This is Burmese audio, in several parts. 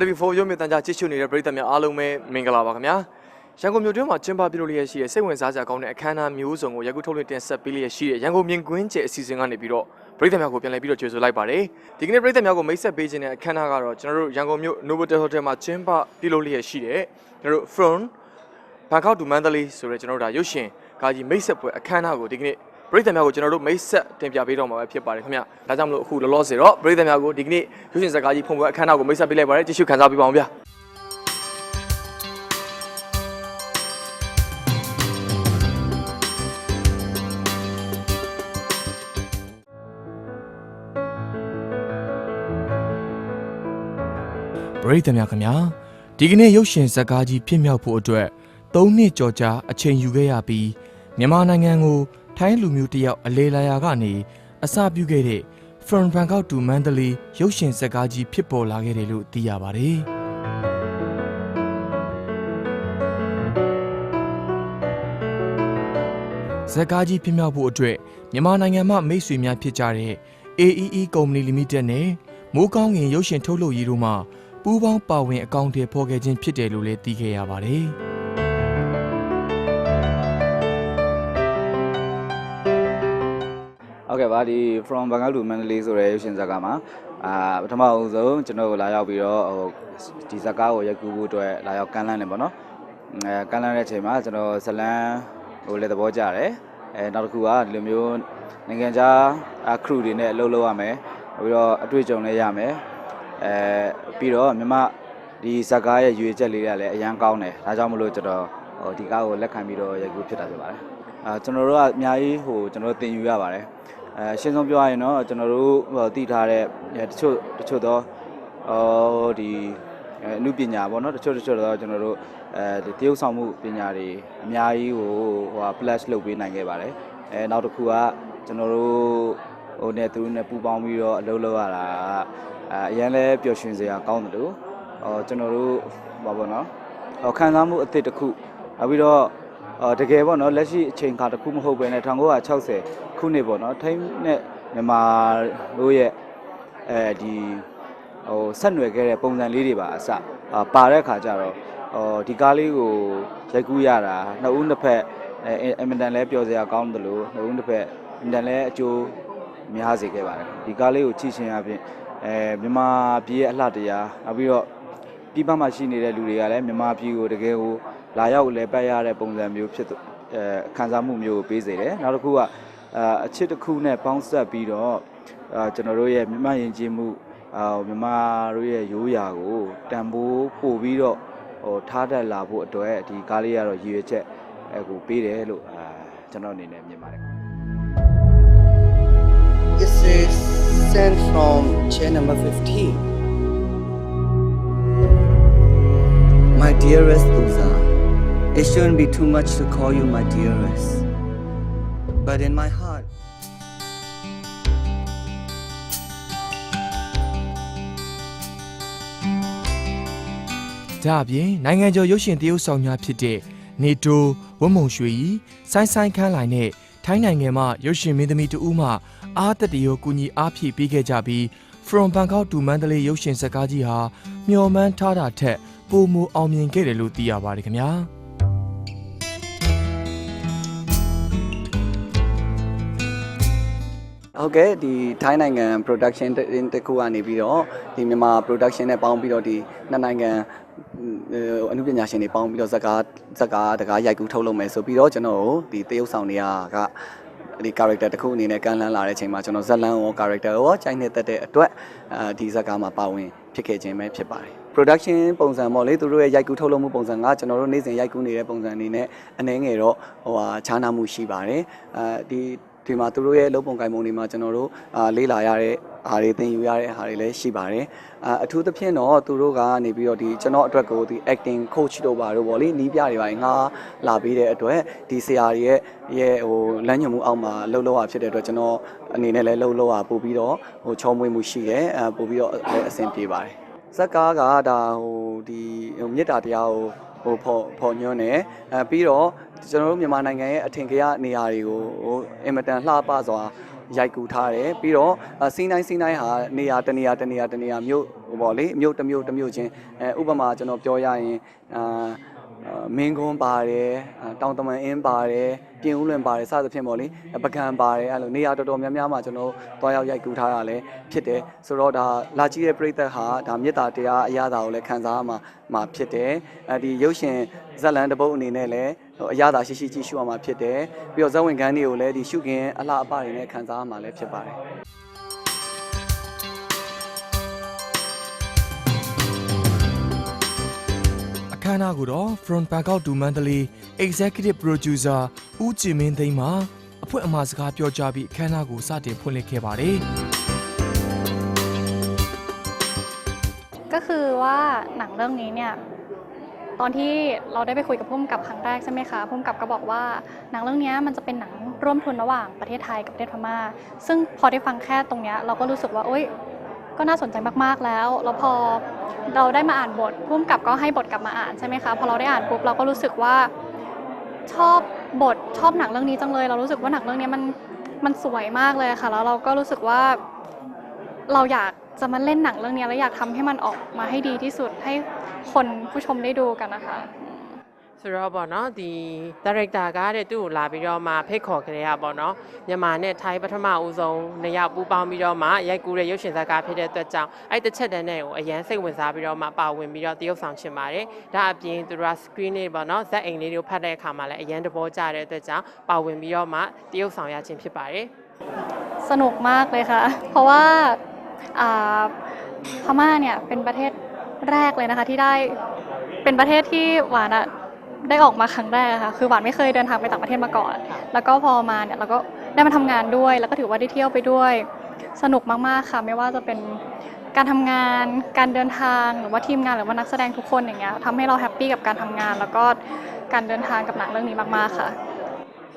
TV4 ရုပ်မြင်သံကြားကြည့်ရှုနေတဲ့ပရိသတ်များအားလုံးပဲမင်္ဂလာပါခင်ဗျာရန်ကုန်မြို့တွင်းမှာကျင်းပပြုလုပ်လျက်ရှိတဲ့စိတ်ဝင်စားစရာကောင်းတဲ့အခမ်းအနားမျိုးစုံကိုရန်ကုန်ထုတ်လွှင့်တင်ဆက်ပေးလျက်ရှိတဲ့ရန်ကုန်မြင်ကွင်းကျဲအစီအစဉ်ကနေပြီးတော့ပရိသတ်များကိုပြန်လည်ပြီးတော့ကြိုဆိုလိုက်ပါတယ်ဒီကနေ့ပရိသတ်များကိုမိတ်ဆက်ပေးခြင်းတဲ့အခမ်းအနားကတော့ကျွန်တော်တို့ရန်ကုန်မြို့ Novotel Hotel မှာကျင်းပပြုလုပ်လျက်ရှိတဲ့ကျွန်တော်တို့ From Bangkok to Mandalay ဆိုတဲ့ကျွန်တော်တို့ဒါရုပ်ရှင်ကာကြီးမိတ်ဆက်ပွဲအခမ်းအနားကိုဒီကနေ့ ပရိသတ်များကိုကျွန်တော်တို့မိတ်ဆက်တင်ပြပေးတော့မှာပဲဖြစ်ပါတယ်ခင်ဗျဒါကြောင့်မလို့အခုလောလောဆယ်တော့ပရိသတ်များကိုဒီကနေ့ရုပ်ရှင်ဇာတ်ကားကြီးဖုံပွဲအခမ်းအနားကိုမိတ်ဆက်ပေးလိုက်ပါတယ်ကြည့်ရှုခန်းစားပေးပါအောင်ဗျာ ပရိသတ်များခင်ဗျာဒီကနေ့ရုပ်ရှင်ဇာတ်ကားကြီးဖြစ်မြောက်ဖို့အတွက်၃နှစ်ကျော်ကြာအချိန်ယူခဲ့ရပြီးမြန်မာနိုင်ငံကို ထိုင်းလူမျိုးတစ်ယောက်အလေလာယာကနေအစပြုခဲ့တဲ့ From Bangkok to Mandalay ရုပ်ရှင်ဇာတ်ကားကြီးဖြစ်ပေါ်လာခဲ့တယ်လို့သိရပါတယ်ဇာတ်ကားကြီးဖြစ်မြောက်ဖို့အတွက်မြန်မာနိုင်ငံမှမိတ်ဆွေများဖြစ်ကြတဲ့ AEE Company Limited နဲ့မိုးကောင်းငင်ရုပ်ရှင်ထုတ်လုပ်ရေးတို့မှပူးပေါင်းပါဝင်အကောင့်တွေဖော်ခဲ့ခြင်းဖြစ်တယ်လို့လည်းသိခဲ့ရပါတယ်။ ဟုတ်ကဲ့ပါဒီ from Bangkok to Mandalay ဆိုတဲ့ရုပ်ရှင်ဇာတ်ကားမှာအာပထမအဦးဆုံးကျွန်တော်တို့လာရောက်ပြီးတော့ဟိုဒီဇာတ်ကားကိုရိုက်ကူးဖို့အတွက်လာရောက်ကမ်းလှမ်းတယ်ပေါ့နော်အဲကမ်းလှမ်းတဲ့အချိန်မှာကျွန်တော်ဇလန်းဟိုလည်းသဘောကျတယ်အဲနောက်တစ်ခုကဒီလိုမျိုးနိုင်ငံခြားအခရူတွေနဲ့အလုပ်လုပ်ရမယ်ပြီးတော့အတွေ့အကြုံလည်းရမယ်အဲပြီးတော့မြမဒီဇာတ်ကားရဲ့ရွေချက်လေးကလည်းအရန်ကောင်းတယ်ဒါကြောင့်မလို့ကျွန်တော်ဟိုဒီကားကိုလက်ခံပြီးတော့ရိုက်ကူးဖြစ်တာဖြစ်ပါတယ်အာကျွန်တော်တို့ကအများကြီးဟိုကျွန်တော်တို့သင်ယူရပါတယ် အဲရှင်းဆုံးပြောရရင်တော့ကျွန်တော်တို့ဟိုတည်ထားတဲ့အဲတချို့တချို့သောဟိုဒီအဲအမှုပညာပေါ့နော်တချို့တချို့တော့ကျွန်တော်တို့အဲဒီတရုပ်ဆောင်မှုပညာတွေအများကြီးဟိုဟို plus လုပ်ပေးနိုင်ခဲ့ပါတယ်အဲနောက်တစ်ခုကကျွန်တော်တို့ဟိုနဲ့သူတို့နဲ့ပူးပေါင်းပြီးတော့အလုပ်လုပ်ရတာအဲအရင်လဲပျော်ရွှင်စရာကောင်းတယ်လို့ဟောကျွန်တော်တို့ဘာပေါ့နော်ဟောခံစားမှုအသစ်တစ်ခုနောက်ပြီးတော့အော် တကယ်ပေါ့နော်လက်ရှိအချိန်ခါတစ်ခုမဟုတ်ဘဲနဲ့1960ခုနှစ်ပေါ့နော်ထိုင်းနဲ့မြန်မာတို့ရဲ့အဲဒီဟိုဆက်နွယ်ခဲ့တဲ့ပုံစံလေးတွေပါအစအာပါတဲ့ခါကျတော့ဟောဒီကားလေးကိုရိုက်ကူးရတာနှစ်ဦးနှစ်ဖက်အဲအင်မတန်လဲပျော်စရာကောင်းတယ်လို့နှစ်ဦးနှစ်ဖက်အင်မတန်လဲအကျိုးများစေခဲ့ပါတယ်ဒီကားလေးကိုကြည့်ချင်းအပြင်အဲမြန်မာပြည်ရဲ့အလှတရားနောက်ပြီးတော့ပြည်ပမှာရှိနေတဲ့လူတွေကလည်းမြန်မာပြည်ကိုတကယ်ကို လာရောက်လဲပတ်ရတဲ့ပုံစံမျိုးဖြစ်အဲခံစားမှုမျိုးကိုပေးစေတယ်နောက်တစ်ခုကအာအချစ်တစ်ခုနဲ့ပေါင်းဆက်ပြီးတော့အာကျွန်တော်တို့ရဲ့မြန်မာယဉ်ကျေးမှုအာမြန်မာတို့ရဲ့ရိုးရာကိုတန်ဖိုးပို့ပြီးတော့ဟိုထားတတ်လာဖို့အတွက်ဒီကားလေးကတော့ရည်ရွယ်ချက်အဲကိုပေးတယ်လို့အာကျွန်တော်အနေနဲ့မြင်ပါတယ် This is sent from chair number 15. My dearest Uza, it shouldn't be too much to call you my dearest. But in my heart, ဒါအပြင်နိုင်ငံကျော်ရုပ်ရှင်တရုပ်ဆောင်များဖြစ်တဲ့နေတိုဝတ်မုံရွှေကြီးဆိုင်းဆိုင်ခန်းလိုင်နဲ့ထိုင်းနိုင်ငံမှရုပ်ရှင်မင်းသမီးတဦးမှအားတက်တရောကူညီအားဖြည့်ပေးခဲ့ကြပြီး From Bangkok to Mandalay ရုပ်ရှင်ဇာတ်ကားကြီးဟာမျှော်မှန်းထားတာထက်ပိုမိုအောင်မြင်ခဲ့တယ်လို့သိရပါတယ်ခင်ဗျာ ဟုတ်ကဲ့ဒီထိုင်းနိုင်ငံ production တစ်ခုကနေပြီးတော့ဒီမြန်မာ production နဲ့ပေါင်းပြီးတော့ဒီနှစ်နိုင်ငံဟိုအမှုပညာရှင်တွေပေါင်းပြီးတော့ဇက်ကားဇက်ကားတကားရိုက်ကူးထုတ်လုပ်မယ်ဆိုပြီးတော့ကျွန်တော်တို့ဒီတရုပ်ဆောင်တွေကဒီ character တစ်ခုအနေနဲ့ကမ်းလှမ်းလာတဲ့အချိန်မှာကျွန်တော်ဇက်လန်ရော character ရောချိန်နေတတ်တဲ့အတွက်အဲဒီဇက်ကားမှာပါဝင်ဖြစ်ခဲ့ခြင်းပဲဖြစ်ပါတယ် production ပုံစံပေါ့လေသူတို့ရဲ့ရိုက်ကူးထုတ်လုပ်မှုပုံစံကကျွန်တော်တို့နေ့စဉ်ရိုက်ကူးနေတဲ့ပုံစံအနေနဲ့အနည်းငယ်တော့ဟိုဟာခြားနားမှုရှိပါတယ်အဲဒီ ဒီမှာသူတို့ရဲ့လုပ်ပုံကိုင်ပုံတွေမှာကျွန်တော်တို့အာလေးလာရတဲ့အားတွေသင်ယူရတဲ့အားတွေလည်းရှိပါတယ်အာအထူးသဖြင့်တော့သူတို့ကနေပြီးတော့ဒီကျွန်တော်အတွက်ကိုဒီ acting coach တို့ပါတို့ပေါ့လေနီးပြတွေပါငါလာပြီးတဲ့အတွက်ဒီဆရာတွေရဲ့ရဲ့ဟိုလမ်းညွှန်မှုအောက်မှာလှုပ်လှုပ်ရဖြစ်တဲ့အတွက်ကျွန်တော်အနေနဲ့လည်းလှုပ်လှုပ်ရပို့ပြီးတော့ဟိုချောမွေးမှုရှိတယ်အာပို့ပြီးတော့လည်းအဆင်ပြေပါတယ်ဇက်ကားကဒါဟိုဒီဟိုမေတ္တာတရားကို ဟိုဖော်ဖော်ညွှန်းတယ်အဲပြီးတော့ကျွန်တော်တို့မြန်မာနိုင်ငံရဲ့အထင်ကြီးနေရာတွေကိုဟိုအင်မတန်လှပစွာဟရိုက်ကူထားတယ်ပြီးတော့စီးနိုင်စီးနိုင်ဟာနေရာတနေရာတနေရာတနေရာမြို့ဟိုပေါ့လေမြို့တစ်မြို့တစ်မြို့ချင်းအဲဥပမာကျွန်တော်ပြောရရင်အာအာ မင်းကွန်းပါတယ်အာတောင်တမန်အင်းပါတယ်ပြင်ဦးလွင်ပါတယ်စသဖြင့်ပေါ့လေပကံပါတယ်အဲ့လိုနေရာတော်တော်များများမှာကျွန်တော်တွားရောက်ရိုက်ကူထားတာလည်းဖြစ်တယ်ဆိုတော့ဒါလာကြည့်တဲ့ပရိသတ်ဟာဒါမေတ္တာတရားအရာတာကိုလည်းခံစားမှာမှာဖြစ်တယ်အဲဒီရုပ်ရှင်ဇက်လန်တစ်ပုတ်အနေနဲ့လည်းဟိုအရာတာရှိရှိကြည့်ရှုရမှာဖြစ်တယ်ပြီးတော့ဇက်ဝင်ခန်းတွေကိုလည်းဒီရှုခင်အလှအပတွေနဲ့ခံစားရမှာလည်းဖြစ်ပါတယ် အခမ်းအနားကိုတော့ From Bangkok to Mandalay Executive Producer ဦးကြည်မင်းသိန်းမှအဖွင့်အမှာစကားပြောကြားပြီးအခမ်းအနားကိုစတင်ဖွင့်လှစ်ခဲ့ပါတယ် ก็คือว่าหนังเรื่องนี้เนี่ยตอนที่เราได้ไปคุยกับพุ่มกับครั้งแรกใช่ไหมคะพุ่มกับก็บอกว่าหนังเรื่องนี้มันจะเป็นหนังร่วมทุนระหว่างประเทศไทยกับประเทศพม่า ซึ่งพอได้ฟังแค่ตรงเนี้ยเราก็รู้สึกว่าโอ๊ย ก็น่าสนใจมากๆแล้ว แล้วพอเราได้มาอ่านบทพุ่มกับก็ให้บทกลับมาอ่านใช่ไหมคะพอเราได้อ่านปุ๊บเราก็รู้สึกว่าชอบบทชอบหนังเรื่องนี้จังเลย เรารู้สึกว่าหนังเรื่องนี้มันมันสวยมากเลยค่ะ แล้วเราก็รู้สึกว่าเราอยากจะมาเล่นหนังเรื่องนี้แล้วอยากทำให้มันออกมาให้ดีที่สุดให้คนผู้ชมได้ดูกันนะคะ ဆိုတော့ပေါ့နော်ဒီ director ကတဲ့သူ့ကိုလာပြီးတော့မှဖိတ်ခေါ်ကြရပေါ့နော်မြန်မာနဲ့ထိုင်းပထမဦးဆုံးနှစ်ယောက်ပူးပေါင်းပြီးတော့မှရိုက်ကူးတဲ့ရုပ်ရှင်ဇာတ်ကားဖြစ်တဲ့အတွက်ကြောင့်အဲ့တစ်ချက်တည်းနဲ့ကိုအရန်စိတ်ဝင်စားပြီးတော့မှပါဝင်ပြီးတော့တရုပ်ဆောင်ချင်ပါတယ်ဒါအပြင်သူတို့က screen လေးပေါ့နော်ဇက်အိမ်လေးတွေကိုဖတ်တဲ့အခါမှာလည်းအရန်တဘောကြတဲ့အတွက်ကြောင့်ပါဝင်ပြီးတော့မှတရုပ်ဆောင်ရခြင်းဖြစ်ပါတယ် สนุกมากเลยค่ะ เพราะว่าอ่าพม่าเนี่ยเป็นประเทศแรกเลยนะคะ ที่ได้เป็นประเทศที่หวานอะ ได้ออกมาครั้งแรกค่ะคือหวานไม่เคยเดินทางไปต่างประเทศมาก่อน แล้วก็พอมาเนี่ยเราก็ได้มาทำงานด้วย แล้วก็ถือว่าได้เที่ยวไปด้วย สนุกมากๆค่ะไม่ว่าจะเป็นการทำงาน การเดินทางหรือว่าทีมงานหรือว่านักแสดงทุกคนอย่างเงี้ยทำให้เราแฮปปี้กับการทำงาน แล้วก็การเดินทางกับหนังเรื่องนี้มากๆค่ะ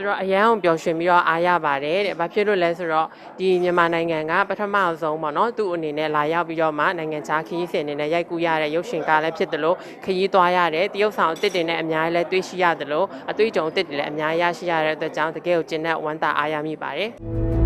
ဆိုတော့အရန်ကိုပျော်ရွှင်ပြီးတော့အားရပါတယ်တဲ့။ဘာဖြစ်လို့လဲဆိုတော့ဒီမြန်မာနိုင်ငံကပထမဆုံးပေါ့နော်သူ့အနေနဲ့လာရောက်ပြီးတော့မှနိုင်ငံခြားခရီးစဉ်အနေနဲ့ရိုက်ကူးရတဲ့ရုပ်ရှင်ကားလည်းဖြစ်တယ်လို့ခရီးသွားရတဲ့တရုတ်ဆောင်အစ်စ်တွေနဲ့အများကြီးလည်းတွေ့ရှိရတယ်လို့အတွေ့အကြုံအစ်စ်တွေလည်းအများကြီးရရှိရတဲ့အတွက်ကြောင့်တကယ်ကိုကျင့်တဲ့ဝမ်းသာအားရမိပါတယ်။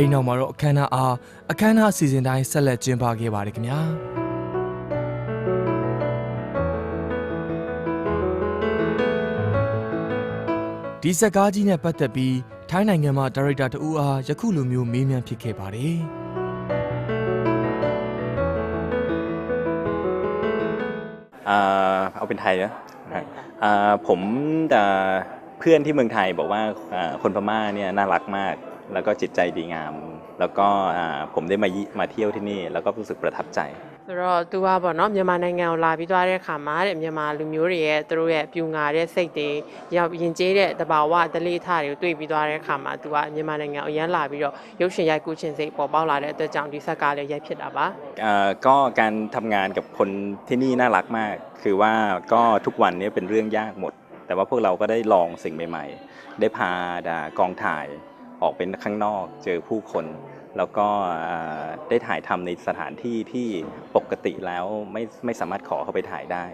အဲဒီနောက်မှာတော့အခမ်းအနားအားအခမ်းအနားအစီအစဉ်တိုင်းဆက်လက်ကျင်းပခဲ့ပါတယ်ခင်ဗျာဒီဇက်ကားကြီးနဲ့ပတ်သက်ပြီးထိုင်းနိုင်ငံမှာဒါရိုက်တာတဦးအားယခုလိုမျိုးမေးမြန်းဖြစ်ခဲ့ပါတယ် อ่าเอาเป็นไทยนะนะฮะอ่าผมแต่เพื่อนที่เมืองไทยบอกว่าอ่าคนพม่าเนี่ยน่ารักมาก แล้วก็จิตใจดีงาม แล้วก็อ่าผมได้มายิมาเที่ยวที่นี่ แล้วก็รู้สึกประทับใจ ဆိုတော့သူကပေါ့နော်မြန်မာနိုင်ငံကိုလာပြီးသွားတဲ့အခါမှာတဲ့မြန်မာလူမျိုးတွေရဲ့သူတို့ရဲ့ပြူငါတဲ့စိတ်တွေရောက်ရင်ကျေးတဲ့တဘာဝတလေးထတွေကိုတွေ့ပြီးသွားတဲ့အခါမှာသူကမြန်မာနိုင်ငံကိုအရန်လာပြီးတော့ရုပ်ရှင်ရိုက်ကူးခြင်းစိတ်ပေါ်ပေါက်လာတဲ့အတွက်ကြောင့်ဒီဆက်ကားလေးရိုက်ဖြစ်တာပါ อ่าก็การทำงานกับคนที่นี่น่ารักมาก คือว่าก็ทุกวันนี้เป็นเรื่องยากหมด แต่ว่าพวกเราก็ได้ลองสิ่งใหม่ๆ ได้พาดากองถ่าย ออกเป็นข้างนอก เจอผู้คน แล้วก็อ่าได้ถ่ายทำในสถานที่ที่ปกติแล้วไม่ไม่สามารถขอเข้าไปถ่ายได้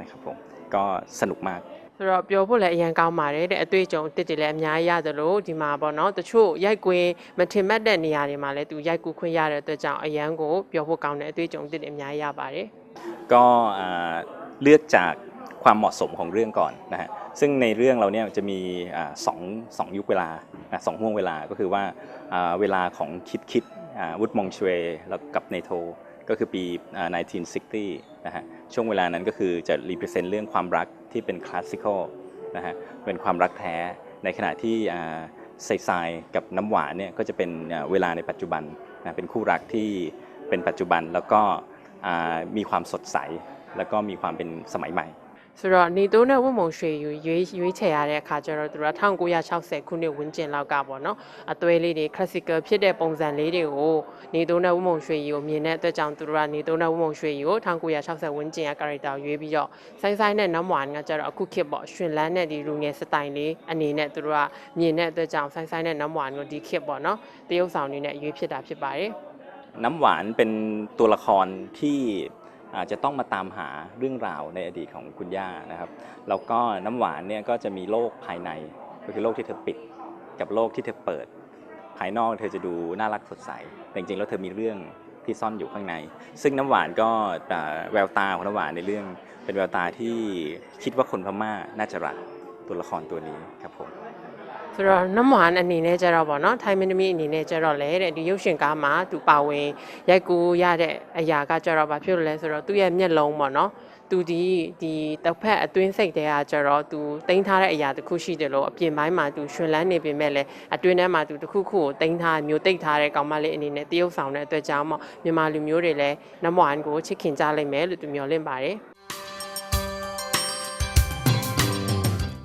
นะครับผมก็สนุกมาก ဆိုတော့ပြောဖို့လည်းအရင်ကောင်းပါတယ်တဲ့အတွေ့အကြုံတစ်တွေလည်းအများကြီးရတယ်လို့ဒီမှာပေါ့နော်တချို့ရိုက်ကွင်းမထင်မှတ်တဲ့နေရာတွေမှာလည်းသူရိုက်ကူးခွင့်ရတဲ့အတွက်ကြောင့်အရန်ကိုပြောဖို့ကောင်းတဲ့အတွေ့အကြုံတစ်တွေအများကြီးရပါတယ် ก็อ่าเลือกจากความเหมาะสมของเรื่องก่อนนะฮะ ซึ่งในเรื่องเราเนี่ยจะมีสองสองยุคเวลาสองห่วงเวลาก็คือว่าเวลาของคิดคิดวุฒมงชเวแล้วกับเนโทก็คือปี 1960 นะฮะ ช่วงเวลานั้นก็คือจะรีเพรสเซนต์เรื่องความรักที่เป็นคลาสสิคอลนะฮะ เป็นความรักแท้ ในขณะที่ไซไซกับน้ำหวานเนี่ยก็จะเป็นเวลาในปัจจุบันนะเป็นคู่รักที่เป็นปัจจุบันแล้วก็มีความสดใส แล้วก็มีความเป็นสมัยใหม่ ဆိုတော့နေတိုးနဲ့ဝတ်မုံရွှေယူရွေးရွေးချယ်ရတဲ့အခါကျတော့သူတို့က1960ခုနှစ်ဝန်းကျင်လောက်ကပေါ့နော်အသွေးလေးတွေ classical ဖြစ်တဲ့ပုံစံလေးတွေကိုနေတိုးနဲ့ဝတ်မုံရွှေယူကိုမြင်တဲ့အတွက်ကြောင့်သူတို့ကနေတိုးနဲ့ဝတ်မုံရွှေယူကို1960ဝန်းကျင်က character ကိုရွေးပြီးတော့ဆိုင်းဆိုင်းနဲ့နမ်မွန်ကကျတော့အခုခေတ်ပေါ့ရှင်လန်းနဲ့ဒီလူငယ်စတိုင်လေးအနေနဲ့သူတို့ကမြင်တဲ့အတွက်ကြောင့်ဆိုင်းဆိုင်းနဲ့နမ်မွန်ကိုဒီခေတ်ပေါ့နော်တရုပ်ဆောင်နေနဲ့ရွေးဖြစ်တာဖြစ်ပါတယ် น้ำหวานเป็นตัวละครที่อา จจะต้องมาตามหาเรื่องราวในอดีตของคุณย่านะครับแล้วก็น้ำหวานเนี่ยก็จะมีโลกภายในก็คือโลกที่เธอปิด กับโลกที่เธอเปิด ภายนอกเธอจะดูน่ารักสดใสแต่จริงๆแล้วเธอมีเรื่องที่ซ่อนอยู่ข้างใน ซึ่งน้ำหวานก็แววตาของน้ำหวานในเรื่อง เป็นแววตาที่คิดว่าคนพม่าน่าจะรักตัวละครตัวนี้ครับผม ဆိုတော့နမွန်အနေနဲ့ကျတော့ဗောနော်ထိုင်းမင်းသမီးအနေနဲ့ကျတော့လေတဲ့ဒီရုပ်ရှင်ကားမှာသူပါဝင်ရိုက်ကူရတဲ့အရာကကျတော့ဘာဖြစ်လို့လဲဆိုတော့သူ့ရဲ့မျက်လုံးဗောနော်သူဒီဒီတစ်ဖက်အတွင်းစိတ်တဲကကျတော့သူတင်ထားတဲ့အရာတစ်ခုရှိတယ်လို့အပြင်ပိုင်းမှာသူရှင်လန်းနေပေမဲ့လည်းအတွင်းထဲမှာသူတစ်ခုခုကိုတင်ထားမျိုးတိတ်ထားတဲ့ကောင်မလေးအနေနဲ့တရုပ်ဆောင်တဲ့အတွက်ကြောင့်မို့မြန်မာလူမျိုးတွေလည်းနမွန်ကိုချစ်ခင်ကြလိမ့်မယ်လို့သူမျှော်လင့်ပါတယ်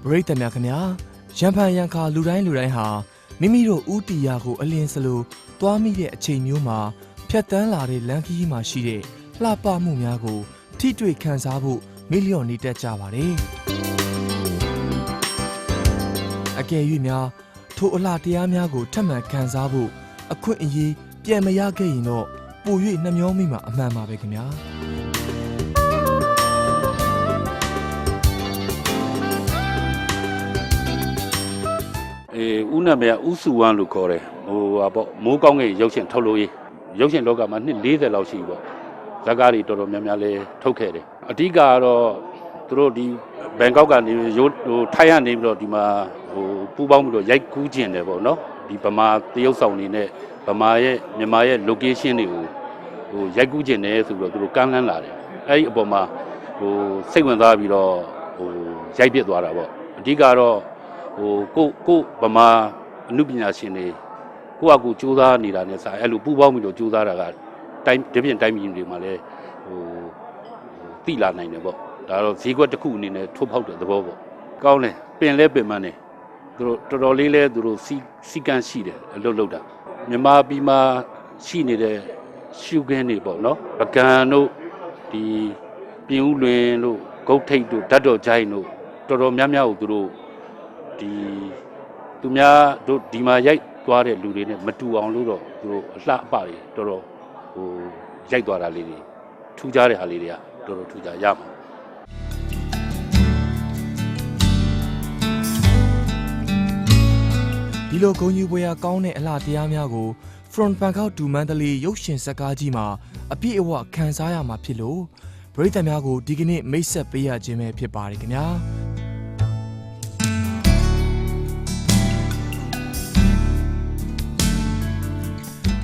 ပရိသတ်များခင်ဗျာ ရံဖန်ရံခါလူတိုင်းလူတိုင်းဟာမိမိတို့ဥတီယာကိုအလင်းစလိုတွားမိတဲ့အချိန်မျိုးမှာဖြတ်တန်းလာတဲ့လမ်းခရီးမှာရှိတဲ့လှပမှုများကို ထိတွေ့ခံစားဖို့မီလီယံနေတက်ကြပါတယ်အကယ်၍များထိုအလားတရားများကိုထပ်မံခံစားဖို့အခွင့်အရေးပြန်မရခဲ့ရင်တော့ပို၍နှမျောမိမှာအမှန်ပါပဲခင်ဗျာ အေးဦးနာမည်ကဦးစုဝမ်းလို့ခေါ်တယ်ဟိုဟာပေါ့မိုးကောင်းကင်ရုပ်ရှင်ထုတ်လို့ရေးရုပ်ရှင်လောကမှာနှစ်40လောက်ရှိပြီပေါ့ဇာတ်ကားတွေတော်တော်များများလေးထုတ်ခဲ့တယ်အဓိကကတော့သူတို့ဒီဘန်ကောက်ကနေရိုးဟိုထိုင်းကနေပြီးတော့ဒီမှာဟိုပူးပေါင်းပြီးတော့ရိုက်ကူးကျင်တယ်ပေါ့နော်ဒီဗမာတရုပ်ဆောင်နေနဲ့ဗမာရဲ့မြန်မာရဲ့ location တွေကိုဟိုရိုက်ကူးကျင်တယ်ဆိုပြီးတော့သူတို့ကမ်းလှမ်းလာတယ်အဲ့ဒီအပေါ်မှာဟိုစိတ်ဝင်စားပြီးတော့ဟိုရိုက်ပြစ်သွားတာပေါ့အဓိကတော့ ဟိုကိုကိုဗမာအနုပညာရှင်တွေကိုယ့်အကူစူးစမ်းနေတာနဲ့စာအဲ့လိုပူပေါင်းပြီးတော့စူးစမ်းတာကတိုင်းဒီပြင်တိုင်းပြည်တွေမှာလည်းဟိုဟိုတိလာနိုင်တယ်ပေါ့ဒါတော့ဈေးကွက်တစ်ခုအနေနဲ့ထုတ်ဖောက်တဲ့သဘောပေါ့ကောင်းတယ်ပင်လဲပင်မနဲ့သူတို့တော်တော်လေးလဲသူတို့စီစီကန်းရှိတယ်အလုပ်လုပ်တာမြန်မာပြည်မှာရှိနေတဲ့ရှုခင်းတွေပေါ့နော်ပကံတို့ဒီပြင်ဦးလွင်တို့ဂုတ်ထိတ်တို့ဓာတ်တော်ကြိုင်းတို့တော်တော်များများကိုသူတို့ ဒီသူများတို့ဒီမှာရိုက်သွားတဲ့လူတွေနဲ့မတူအောင်လို့တော့သူတို့အလှအပတွေတော်တော်ဟိုရိုက်သွားတာလေးတွေထူးခြားတဲ့ဟာလေးတွေကတော်တော်ထူးခြားရမှာဒီလိုဂုဏ်ယူပွဲရကောင်းတဲ့အလှတရားများကို From Bangkok to Mandalay ရုပ်ရှင်ဇာတ်ကားကြီးမှာအပြည့်အဝခံစားရမှာဖြစ်လို့ပရိသတ်များကိုဒီကနေ့မိတ်ဆက်ပေးရခြင်းပဲဖြစ်ပါတယ်ခင်ဗျာ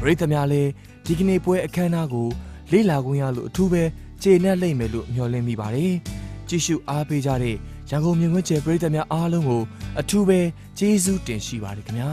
ပရိသတ်များလည်းဒီကနေ့ပွဲအခမ်းအနားကိုလေ့လာခွင့်ရလို့အထူးပဲကျေနပ်လိမ့်မယ်လို့မျှော်လင့်မိပါတယ်ကြည့်ရှုအားပေးကြတဲ့ရန်ကုန်မြင်ကွင်းကျယ်ပရိသတ်များအားလုံးကိုအထူးပဲကျေးဇူးတင်ရှိပါတယ်ခင်ဗျာ